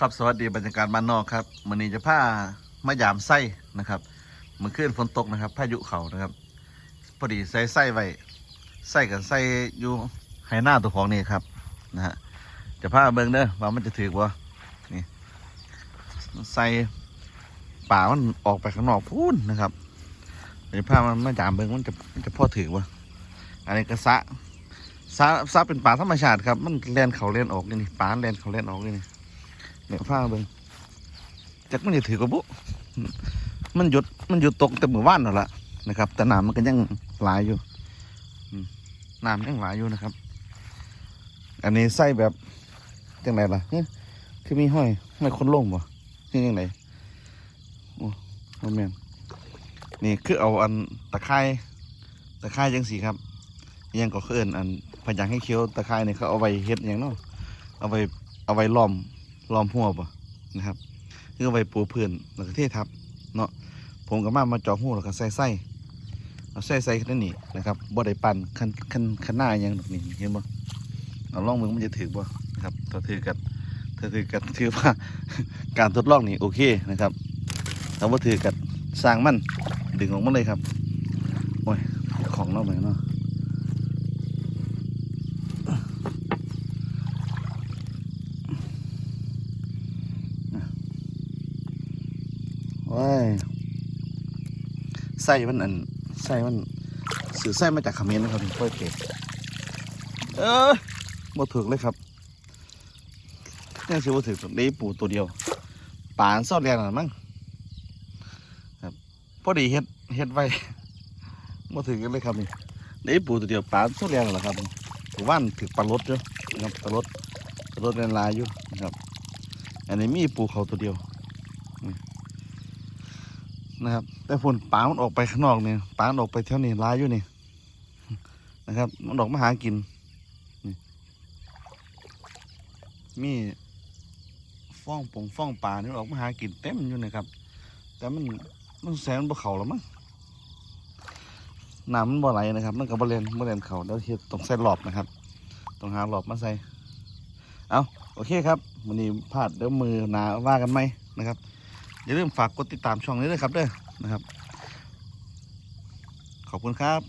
ครับสวัสดีบรรยากาศบ้านนอกครับมันนี้จะพามายามไส้นะครับเมื่อคืนฝนตกนะครับ พายุเขานะครับพอดีใส่ไส้ไว้ไส้กับไส้อยู่ไหหน้าตัวของนี่ครับนะฮะจะพาเบิ่งเด้อว่ามันจะถือว่นี่ใส่ป่ามันออกไปข้างนอกพูนนะครับเดี๋ยวพามันมายามเบิ่งมันจะมันจะพ่อถือว่อันนี้ก็สะสะสะเป็นป่าธรรมชาติครับ มันแลนเขาแลนออกนี่นี่ป่าแลนเขาแลนออกนี่ เดี๋ยฟ้าเบิ่งจักมันจะถือกระบุมันหยุดมันหยุดตกแต่เมื่อวานนั่นแหละนะครับ แต่น้ำมันก็ยังหลายอยู่อืมน้ำยังหลายอยู่นะครับ อันนี้ใส่แบบจังไรล่ะเคือมีห้อยห้อยคนลงบ่คือยังไงโอ้โหแมนนี่คือเอาอันตะไคร้ตะไคร้จังสีครับยังก็คือเอินอันพยางให้เคี้ยวตะไคร้เนี่ยเขาเอาไว้เฮ็ดอย่างเนาะเอาไว้เอาไว้ล้อม ล้อมหัวป่นะครับเพื่อไว้ปูพื้นแล้วก็เททับเนาะผมก็มามาจาะหูแล้วก็ใส่ไส้เอาใส่ใส่นั่นนี่นะครับบ่ได้ปั่นคันคันคันหน้าอยังดอกนี่เห็นบ่เอาล่องมึงมันจะถือบ่นะครับถ้าถือกันถ้าถือกันถือว่าการทดลองนี่โอเคนะครับถ้าว่าถือกันสร้างมันดึงออกมาเลยครับโอ้ยของเราไปเนาะ ว้ายไส้มันอันไส้มันสื่อไส้มาจากขมรนนะครับค่อยเก็บเออบ่ถึกเลยครับนี่ชื่อว่าถึกได้ปูตัวเดียวปานซอนแรงน่ะมั้งครับพอดีเฮ็ดเฮ็ดไว้บ่ถึกกันเลยครับนี่ได้ปูตัวเดียวปานซอนแรงเหรอครับว่านถึกปลาลดอยู่นะครับปลาลดปลาลดเรียนลายอยู่นะครับ อันนี้มีปูเขาตัวเดียว นะครับ แต่ผลปลามันออกไปข้างนอกเนี่ยปลาออกไปเท่านี้ร้ายอยู่นี่นะครับ มันออกมาหากินนี่มีฟ้องปงฟ้องปลานี่ออกมาหากินเต็มอยู่นะครับ แต่มันมันแสนบ่เขาแล้วมั้งน้ำมันบ่ไหลนะครับมันก็บ่เล่นบ่เล่นเขาแล้วเฮ็ดต้องใส่หลอบนะครับต้องหาหลอบมาใส่เอาโอเคครับวันนี้พลาดเดี๋ยวมือหนาว่ากันไหมนะครับ อย่าลืมฝากกดติดตามช่องนี้ด้วยครับเด้อนะครับ ขอบคุณครับ